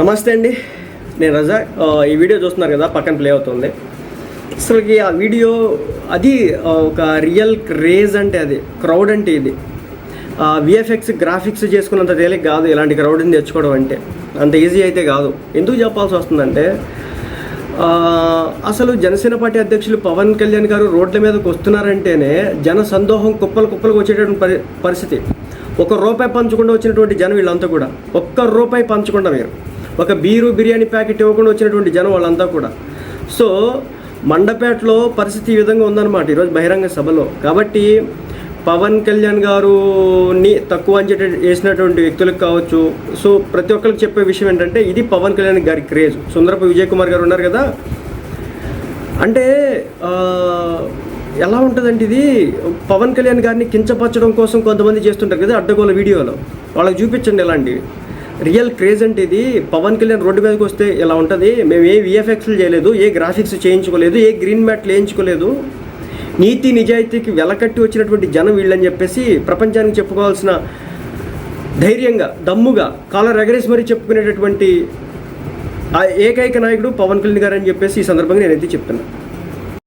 నమస్తే అండి. నేను రజా. ఈ వీడియో చూస్తున్నారు కదా పక్కన ప్లే అవుతుంది. అసలుకి ఆ వీడియో అది ఒక రియల్ క్రేజ్ అంటే అది క్రౌడ్ అంటే ఇది. విఎఫ్ఎక్స్ గ్రాఫిక్స్ చేసుకున్నంత తేలిక కాదు ఇలాంటి క్రౌడ్ని తెచ్చుకోవడం అంటే. అంత ఈజీ అయితే కాదు. ఎందుకు చెప్పాల్సి వస్తుందంటే అసలు జనసేన పార్టీ అధ్యక్షులు పవన్ కళ్యాణ్ గారు రోడ్ల మీదకి వస్తున్నారంటేనే జన సందోహం కుప్పలు కుప్పలకు వచ్చేటటువంటి పరి పరిస్థితి. ఒక రూపాయి పంచకుండా వచ్చినటువంటి జనం వీళ్ళంతా కూడా. ఒక్క రూపాయి పంచకుండా మీరు ఒక బీరు బిర్యానీ ప్యాకెట్ ఇవ్వకుండా వచ్చినటువంటి జనం వాళ్ళంతా కూడా. సో మండపేటలో పరిస్థితి ఈ విధంగా ఉందన్నమాట ఈరోజు బహిరంగ సభలో. కాబట్టి పవన్ కళ్యాణ్ గారుని తక్కువ అంచేట వేసినటువంటి వ్యక్తులకు కావచ్చు. సో ప్రతి ఒక్కరికి చెప్పే విషయం ఏంటంటే ఇది పవన్ కళ్యాణ్ గారి క్రేజ్. సుందరపు విజయ్ కుమార్ గారు ఉన్నారు కదా. అంటే ఎలా ఉంటుందంటే ఇది? పవన్ కళ్యాణ్ గారిని కించపరచడం కోసం కొంతమంది చేస్తుంటారు కదా అడ్డగోల వీడియోలో. వాళ్ళకి చూపించండి ఇలాంటివి రియల్ క్రేజ్ అంటే ఇది పవన్ కళ్యాణ్ రోడ్డు మీదకి వస్తే ఇలా ఉంటుంది. మేము ఏ విఎఫ్ఎక్స్లు చేయలేదు ఏ గ్రాఫిక్స్ చేయించుకోలేదు ఏ గ్రీన్ మ్యాట్లు వేయించుకోలేదు. నీతి నిజాయితీకి వెలకట్టి వచ్చినటువంటి జనం వీళ్ళని చెప్పేసి ప్రపంచానికి చెప్పుకోవాల్సిన ధైర్యంగా దమ్ముగా కాలర్ ఎగరేసి మరీ చెప్పుకునేటటువంటి ఆ ఏకైక నాయకుడు పవన్ కళ్యాణ్ గారు అని చెప్పేసి ఈ సందర్భంగా నేనైతే చెప్తున్నాను